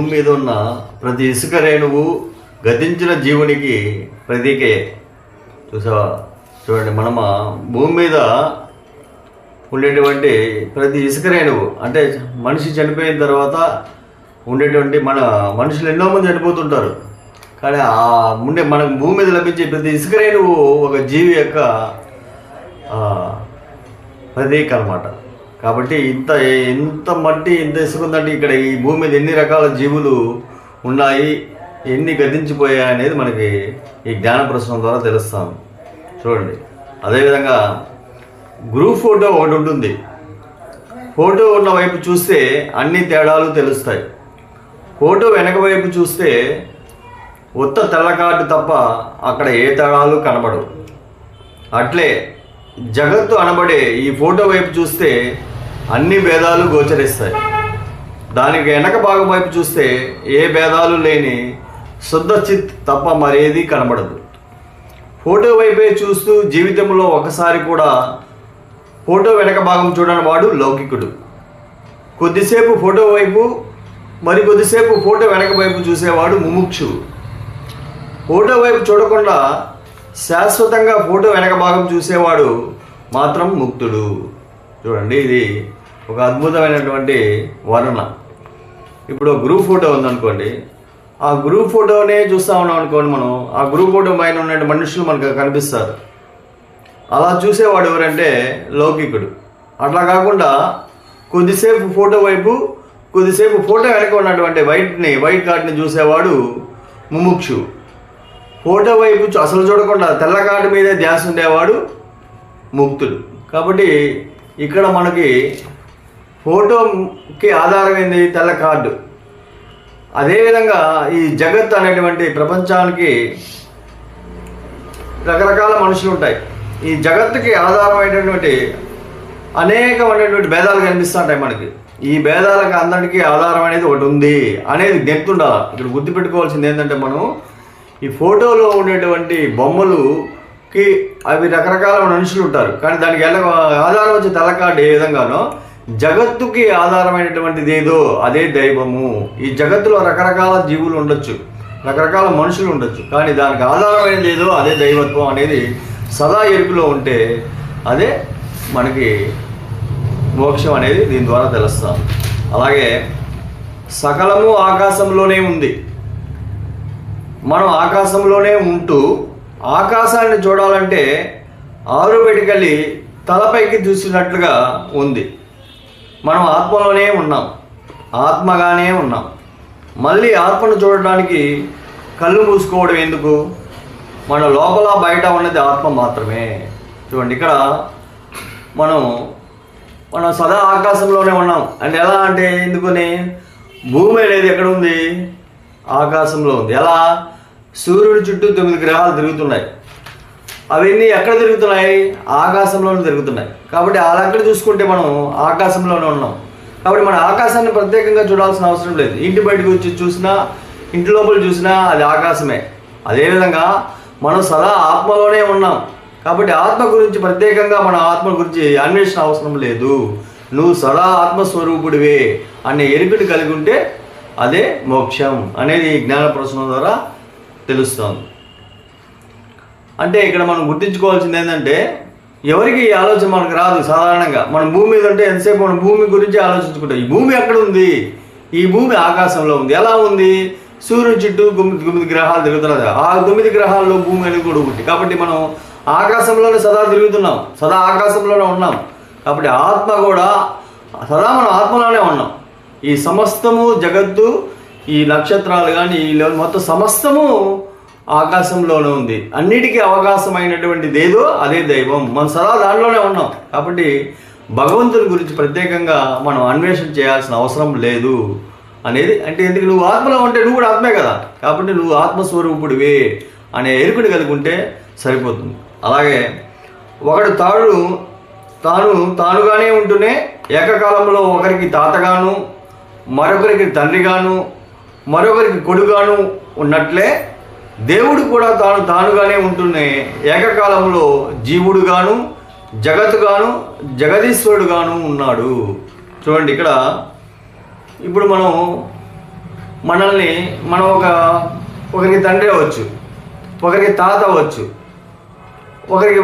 భూమి మీద ఉన్న ప్రతి ఇసుక రేణువు గతించిన జీవునికి ప్రతీకే చూసావా? చూడండి మనం భూమి మీద ఉండేటువంటి ప్రతి ఇసుక రేణువు అంటే మనిషి చనిపోయిన తర్వాత ఉండేటువంటి మన మనుషులు ఎన్నో మంది చనిపోతుంటారు. కానీ ఆ ఉండే మన భూమి మీద లభించే ప్రతి ఇసుక రేణువు ఒక జీవి యొక్క ప్రతీక అనమాట కాబట్టి ఇంత ఎంత మట్టి ఎంత ఇసుకుందంటే ఇక్కడ ఈ భూమి మీద ఎన్ని రకాల జీవులు ఉన్నాయి ఎన్ని గతించిపోయాయి అనేది మనకి ఈ జ్ఞాన ప్రశ్న ద్వారా తెలుస్తాం. చూడండి. అదేవిధంగా గ్రూప్ ఫోటో ఒకటి ఉంటుంది. ఫోటో ఉన్న వైపు చూస్తే అన్ని తేడాలు తెలుస్తాయి. ఫోటో వెనక వైపు చూస్తే ఉత్త తెల్లకాటు తప్ప అక్కడ ఏ తేడాలు కనబడవు. అట్లే జగత్తు అనబడే ఈ ఫోటో వైపు చూస్తే అన్ని భేదాలు గోచరిస్తాయి. దానికి వెనక భాగం వైపు చూస్తే ఏ భేదాలు లేని శుద్ధ చిత్ తప్ప మరేది కనబడదు. ఫోటో వైపే చూస్తూ జీవితంలో ఒకసారి కూడా ఫోటో వెనక భాగం చూడని వాడు లౌకికుడు. కొద్దిసేపు ఫోటో వైపు మరి కొద్దిసేపు ఫోటో వెనక వైపు చూసేవాడు ముముక్షు. ఫోటో వైపు చూడకుండా శాశ్వతంగా ఫోటో వెనక భాగం చూసేవాడు మాత్రం ముక్తుడు. చూడండి ఇది ఒక అద్భుతమైనటువంటి వర్ణన. ఇప్పుడు గ్రూప్ ఫోటో ఉందనుకోండి. ఆ గ్రూప్ ఫోటోనే చూస్తా ఉన్నాం అనుకోండి మనం. ఆ గ్రూప్ ఫోటో పైన ఉన్న మనుషులు మనకు కనిపిస్తారు. అలా చూసేవాడు ఎవరంటే లౌకికుడు. అట్లా కాకుండా కొద్దిసేపు ఫోటో వైపు కొద్దిసేపు ఫోటో వెనక ఉన్నటువంటి వైట్ని వైట్ కార్డ్ని చూసేవాడు ముముక్షు. ఫోటో వైపు అసలు చూడకుండా తెల్ల కార్డు మీదే ధ్యాస ఉండేవాడు ముక్తుడు. కాబట్టి ఇక్కడ మనకి ఫోటోకి ఆధారమైంది తెల్ల కార్డు. అదేవిధంగా ఈ జగత్ అనేటువంటి ప్రపంచానికి రకరకాల మనుషులు ఉంటాయి. ఈ జగత్తుకి ఆధారమైనటువంటి అనేకమైనటువంటి భేదాలు కనిపిస్తుంటాయి మనకి. ఈ భేదాలకు అందరికీ ఆధారం అనేది ఒకటి ఉంది అనేది గెంతుండాలి ఇక్కడ గుర్తుపెట్టుకోవాల్సింది ఏంటంటే మనం ఈ ఫోటోలో ఉండేటువంటి బొమ్మలుకి అవి రకరకాల మనుషులు ఉంటారు. కానీ దానికి ఎలా ఆధారం వచ్చే తలకాడు ఏ విధంగానో జగత్తుకి ఆధారమైనటువంటిది ఏదో అదే దైవము. ఈ జగత్తులో రకరకాల జీవులు ఉండొచ్చు రకరకాల మనుషులు ఉండొచ్చు కానీ దానికి ఆధారమైనది ఏదో అదే దైవత్వం అనేది సదా ఎరుపులో ఉంటే అదే మనకి మోక్షం అనేది దీని ద్వారా తెలుస్తాం. అలాగే సకలము ఆకాశంలోనే ఉంది. మనం ఆకాశంలోనే ఉంటూ ఆకాశాన్ని చూడాలంటే ఆరు పెటికల్లి తలపైకి చూసినట్లుగా ఉంది. మనం ఆత్మలోనే ఉన్నాం. ఆత్మగానే ఉన్నాం. మళ్ళీ ఆత్మను చూడడానికి కళ్ళు మూసుకోవడం ఎందుకు? మన లోపల బయట ఉన్నది ఆత్మ మాత్రమే. చూడండి ఇక్కడ మనం మనం సదా ఆకాశంలోనే ఉన్నాం. అంటే ఎలా అంటే ఎందుకని? భూమి అనేది ఎక్కడ ఉంది? ఆకాశంలో ఉంది. ఎలా? సూర్యుడి చుట్టూ తొమ్మిది గ్రహాలు తిరుగుతున్నాయి. అవన్నీ ఎక్కడ తిరుగుతున్నాయి ఆకాశంలోనే తిరుగుతున్నాయి కాబట్టి ఆ చూసుకుంటే మనం ఆకాశంలోనే ఉన్నాం. కాబట్టి మన ఆకాశాన్ని ప్రత్యేకంగా చూడాల్సిన అవసరం లేదు. ఇంటి బయటకు వచ్చి చూసినా ఇంటి లోపల చూసినా అది ఆకాశమే. అదేవిధంగా మనం సదా ఆత్మలోనే ఉన్నాం. కాబట్టి ఆత్మ గురించి ప్రత్యేకంగా మన ఆత్మ గురించి అన్వేషణ అవసరం లేదు. నువ్వు సదా ఆత్మస్వరూపుడివే అనే ఎరుకటి కలిగి ఉంటే అదే మోక్షం అనేది జ్ఞాన ప్రశ్న ద్వారా తెలుస్తోంది. అంటే ఇక్కడ మనం గుర్తించుకోవాల్సింది ఏంటంటే ఎవరికి ఈ ఆలోచన మనకు రాదు సాధారణంగా. మనం భూమి మీద ఉంటే ఎంతసేపు మనం భూమి గురించి ఆలోచించుకుంటాం. ఈ భూమి ఎక్కడ ఉంది? ఈ భూమి ఆకాశంలో ఉంది. ఎలా ఉంది? సూర్యుని చుట్టూ తొమ్మిది తొమ్మిది గ్రహాలు తిరుగుతున్నది. ఆ తొమ్మిది గ్రహాల్లో భూమి అనేది కూడా ఒకటి. కాబట్టి మనం ఆకాశంలోనే సదా తిరుగుతున్నాం. సదా ఆకాశంలోనే ఉన్నాం. కాబట్టి ఆత్మ కూడా సదా మనం ఆత్మలోనే ఉన్నాం. ఈ సమస్తము జగత్తు ఈ నక్షత్రాలు కానీ ఈ మొత్తం సమస్తము ఆకాశంలోనే ఉంది. అన్నిటికీ అవకాశమైనటువంటిది ఏదో అదే దైవం. మనం సదా దాంట్లోనే ఉన్నాం. కాబట్టి భగవంతుని గురించి ప్రత్యేకంగా మనం అన్వేషణ చేయాల్సిన అవసరం లేదు అనేది. అంటే ఎందుకు? నువ్వు ఆత్మలో ఉంటే నువ్వు కూడా ఆత్మే కదా. కాబట్టి నువ్వు ఆత్మస్వరూపుడివే అనే ఎరుకుని కలిగి ఉంటే సరిపోతుంది. అలాగే ఒకడు తాడు తాను తానుగానే ఉంటూనే ఏకకాలంలో ఒకరికి తాతగాను మరొకరికి తండ్రిగాను మరొకరికి కొడుగాను ఉన్నట్లే దేవుడు కూడా తాను తానుగానే ఉంటూనే ఏకకాలంలో జీవుడుగాను జగత్తుగాను జగదీశ్వరుడుగాను ఉన్నాడు. చూడండి ఇక్కడ. ఇప్పుడు మనం మనల్ని మనం ఒక ఒకరికి తండ్రి అవ్వచ్చు ఒకరికి తాత అవ్వచ్చు ఒకరికి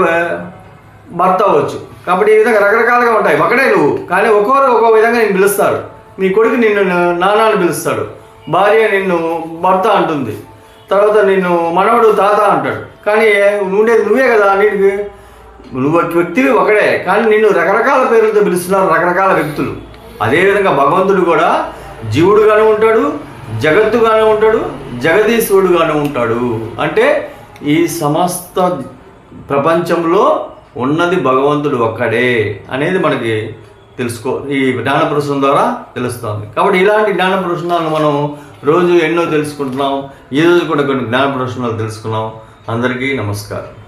భర్త అవ్వచ్చు. కాబట్టి ఈ విధంగా రకరకాలుగా ఉంటాయి. ఒకటే నువ్వు కానీ ఒక్కొక్కరు ఒక్కో విధంగా నేను పిలుస్తారు. నీ కొడుకు నిన్ను నాన్న అని పిలుస్తాడు. భార్య నిన్ను భర్త అంటుంది. తర్వాత నేను మనవడు తాత అంటాడు. కానీ నువ్వు నువ్వే కదా నీకు? నువ్వు వ్యక్తివి ఒకడే కానీ నిన్ను రకరకాల పేర్లతో పిలుస్తున్నారు రకరకాల వ్యక్తులు. అదేవిధంగా భగవంతుడు కూడా జీవుడుగానే ఉంటాడు జగత్తుగానే ఉంటాడు జగదీశ్వరుడుగానే ఉంటాడు. అంటే ఈ సమస్త ప్రపంచంలో ఉన్నది భగవంతుడు ఒక్కడే అనేది మనకి తెలుసుకో ఈ జ్ఞాన పురుషం ద్వారా తెలుస్తుంది కాబట్టి ఇలాంటి జ్ఞాన పురుషణాలను మనం రోజు ఎన్నో తెలుసుకుంటున్నాం. ఈ రోజు కూడా కొన్ని జ్ఞాన పురుషణాలు తెలుసుకున్నాం. అందరికీ నమస్కారం.